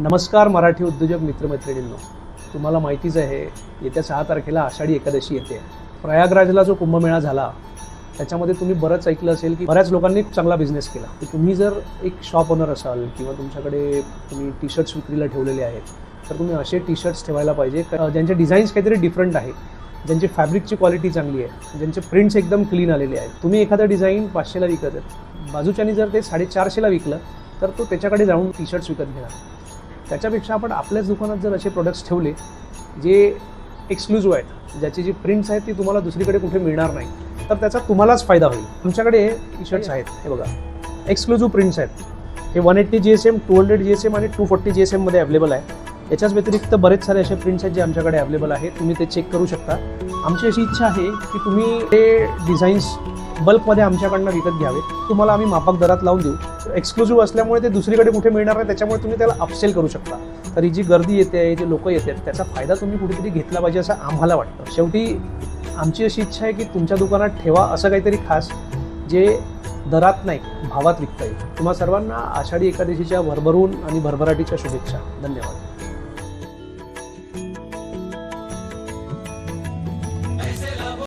नमस्कार मराठी उद्योजक मित्रमैत्रिणींनो. तुम्हाला माहितीच आहे येत्या सहा तारखेला आषाढी एकादशी येते. प्रयागराजला जो कुंभमेळा झाला त्याच्यामध्ये तुम्ही बरंच ऐकलं असेल की बऱ्याच लोकांनी चांगला बिझनेस केला. की तुम्ही जर एक शॉप ओनर असाल किंवा तुमच्याकडे तुम्ही टी शर्ट्स विक्रीला ठेवलेले आहेत तर तुम्ही असे टी शर्ट्स ठेवायला पाहिजे. ज्यांचे डिझाईन्स काहीतरी डिफरंट आहे ज्यांची फॅब्रिकची क्वालिटी चांगली आहे ज्यांचे प्रिंट्स एकदम क्लीन आलेले आहेत. तुम्ही एखादं डिझाईन पाचशेला विकत बाजूच्यानी जर ते साडेचारशेला विकलं तर तो त्याच्याकडे जाऊन टी शर्ट्स विकत घेणार. त्याच्यापेक्षा आपण आपल्याच दुकानात जर असे प्रोडक्ट्स ठेवले जे एक्सक्लुझिव्ह आहेत ज्याची जी प्रिंट्स आहेत ती तुम्हाला दुसरीकडे कुठे मिळणार नाही तर त्याचा तुम्हालाच फायदा होईल. तुमच्याकडे टी शर्ट्स आहेत हे बघा. एक्सक्लुझिव्ह प्रिंट्स आहेत. हे one eighty G S M two hundred G S M आणि टू फोर्टी जी एस एममध्ये अवेलेबल आहे. याच्याच व्यतिरिक्त बरेच सारे असे प्रिंट्स आहेत जे आमच्याकडे अवेलेबल आहेत तुम्ही ते चेक करू शकता. आमची अशी इच्छा आहे की तुम्ही ते डिझाईन्स बल्कमध्ये आमच्याकडनं विकत घ्यावे. तुम्हाला आम्ही माफक दरात लावून देऊ. एक्सक्लुझिव्ह असल्यामुळे ते दुसरीकडे कुठे मिळणार नाही त्याच्यामुळे तुम्ही त्याला अपसेल करू शकता. तर ही जी गर्दी येते जे लोक येतात त्याचा फायदा तुम्ही कुठेतरी घेतला पाहिजे असं आम्हाला वाटतं. शेवटी आमची अशी इच्छा आहे की तुमच्या दुकानात ठेवा असं काहीतरी खास जे दरात नाही भावात विकता येईल. तुम्हा सर्वांना आषाढी एकादशीच्या भरभरून आणि भरभराटीच्या शुभेच्छा. धन्यवाद.